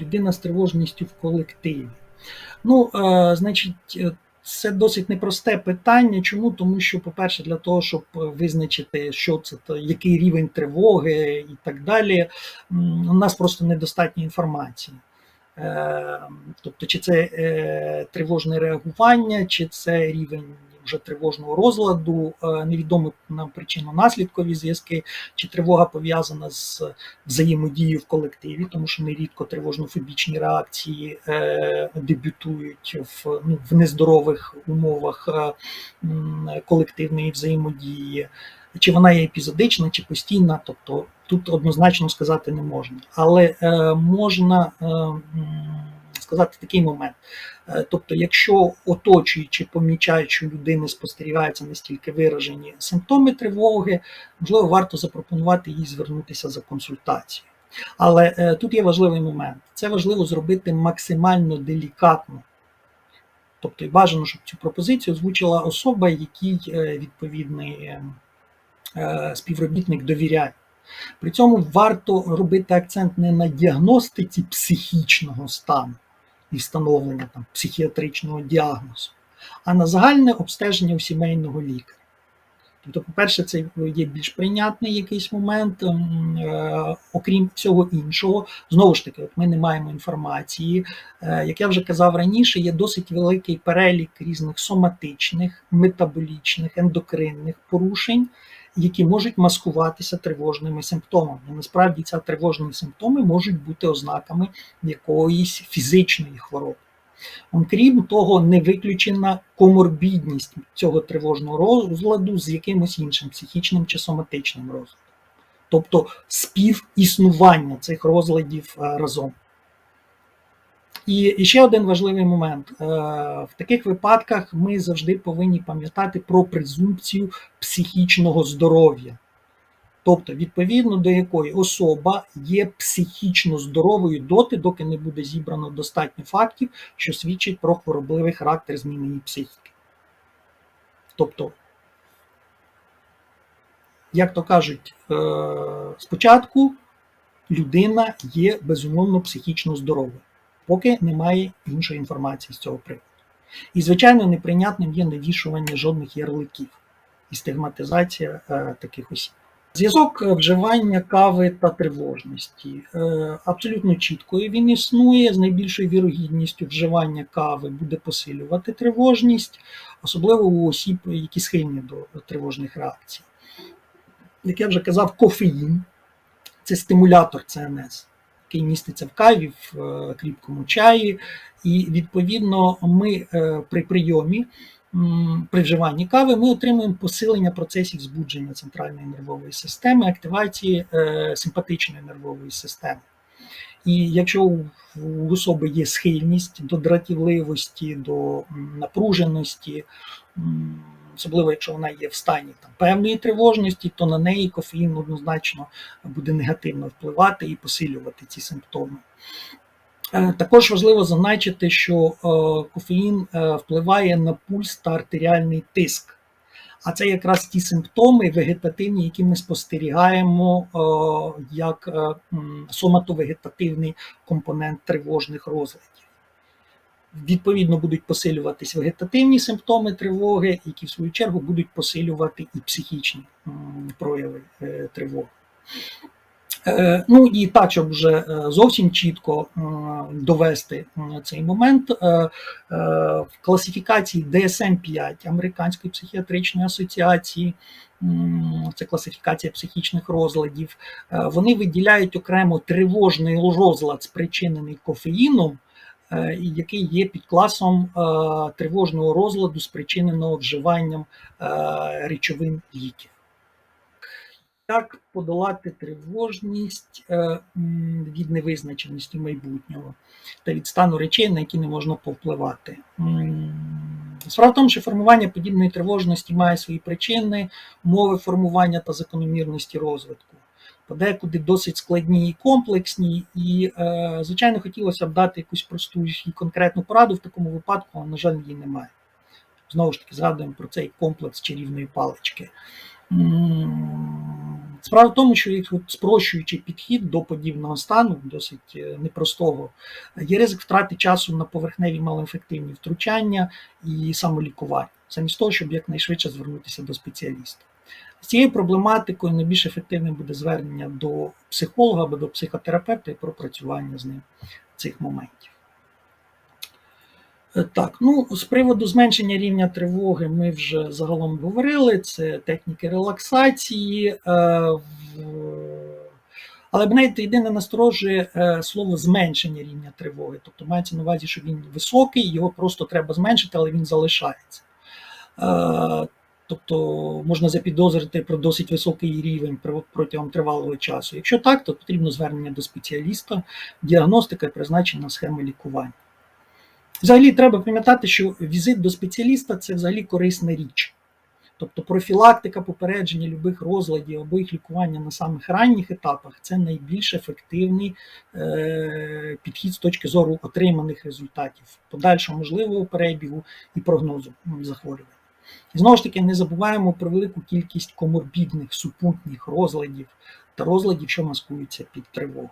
людина з тривожністю в колективі. Ну, е, значить, е, це досить непросте питання. Чому? Тому що, по-перше, для того, щоб визначити, що це який рівень тривоги і так далі, у нас просто недостатньо інформації. Е, Тобто, чи це е, тривожне реагування, чи це рівень вже тривожного розладу, е, невідомо нам причинно-наслідкові зв'язки, чи тривога пов'язана з взаємодією в колективі, тому що нерідко тривожно-фобічні реакції е, дебютують в, ну, в нездорових умовах е, колективної взаємодії. Чи вона є епізодична, чи постійна, тобто тут однозначно сказати не можна. Але можна сказати такий момент. Е, Тобто, якщо оточуючи у людини спостерігаються настільки виражені симптоми тривоги, можливо, варто запропонувати їй звернутися за консультацією. Але е, тут є важливий момент: це важливо зробити максимально делікатно. Тобто, і бажано, щоб цю пропозицію озвучила особа, якій е, відповідний співробітник довіряє. При цьому варто робити акцент не на діагностиці психічного стану і встановлення там, психіатричного діагнозу, а на загальне обстеження у сімейного лікаря. Тобто, по-перше, це є більш прийнятний якийсь момент, е, окрім всього іншого. Знову ж таки, от ми не маємо інформації. Е, як я вже казав раніше, є досить великий перелік різних соматичних, метаболічних, ендокринних порушень, які можуть маскуватися тривожними симптомами. Насправді ці тривожні симптоми можуть бути ознаками якоїсь фізичної хвороби. Крім того, не виключена коморбідність цього тривожного розладу з якимось іншим психічним чи соматичним розладом, тобто співіснування цих розладів е, разом. І, ще один важливий момент: Е, в таких випадках ми завжди повинні пам'ятати про презумпцію психічного здоров'я. Тобто, відповідно до якої особа є психічно здоровою доти, доки не буде зібрано достатньо фактів, що свідчить про хворобливий характер зміни її психіки. Тобто, як то кажуть, е, спочатку людина є безумовно психічно здоровою, поки немає іншої інформації з цього приводу. І, звичайно, неприйнятним є навішування жодних ярликів і стигматизація е, таких осіб. Зв'язок вживання кави та тривожності Е, абсолютно чіткою він існує. З найбільшою вірогідністю вживання кави буде посилювати тривожність, особливо у осіб, які схильні до тривожних реакцій. Як я вже казав, кофеїн це стимулятор ЦНС, який міститься в каві, в е, кріпкому чаї. І відповідно ми е, при прийомі при вживанні кави ми отримуємо посилення процесів збудження центральної нервової системи, активації е, симпатичної нервової системи. І якщо у особи є схильність до дратівливості, до напруженості, особливо якщо вона є в стані там, певної тривожності, то на неї кофеїн однозначно буде негативно впливати і посилювати ці симптоми. Е, Також важливо зазначити, що е, кофеїн е, впливає на пульс та артеріальний тиск. А це якраз ті симптоми вегетативні, які ми спостерігаємо як соматовегетативний компонент тривожних розладів. Відповідно, будуть посилюватись вегетативні симптоми тривоги, які в свою чергу будуть посилювати і психічні прояви е, тривоги. Е, Ну і так, щоб вже е, зовсім чітко довести цей момент, в класифікації DSM-5 Американської психіатричної асоціації, це класифікація психічних розладів, вони виділяють окремо тривожний розлад, спричинений кофеїном, який є підкласом е, тривожного розладу, спричиненого вживанням е, речовин ліків. Як подолати тривожність е, від невизначеності майбутнього та від стану речей, на які не можна повпливати? Справа в тому, що формування подібної тривожності має свої причини, умови формування та закономірності розвитку. Подекуди досить складні і комплексні, і, е, звичайно, хотілося б дати якусь просту і конкретну пораду в такому випадку, але, на жаль, її немає. Знову ж таки, згадуємо про цей комплекс чарівної палички. Справа в тому, що їх от спрощуючий підхід до подібного стану, досить е, непростого, є ризик втрати часу на поверхневі малоефективні втручання і самолікування, замість того, щоб якнайшвидше звернутися до спеціаліста. З цією проблематикою найбільш ефективним буде звернення до психолога або до психотерапевта і пропрацювання з ним цих моментів. Е, Так, ну з приводу зменшення рівня тривоги ми вже загалом говорили. Це техніки релаксації. Е, але мене єдине насторожує е, слово зменшення рівня тривоги. Тобто мається на увазі, що він високий, його просто треба зменшити, але він залишається. Тобто можна запідозрити про досить високий рівень протягом тривалого часу. Якщо так, то потрібно звернення до спеціаліста, діагностика і призначення схеми лікування. Взагалі треба пам'ятати, що візит до спеціаліста це взагалі корисна річ. Тобто профілактика попередження любих розладів або їх лікування на самих ранніх етапах це найбільш ефективний е, підхід з точки зору отриманих результатів, подальшого можливого перебігу і прогнозу м, захворювання. І знову ж таки, не забуваємо про велику кількість коморбідних супутніх розладів та розладів, що маскуються під тривогу.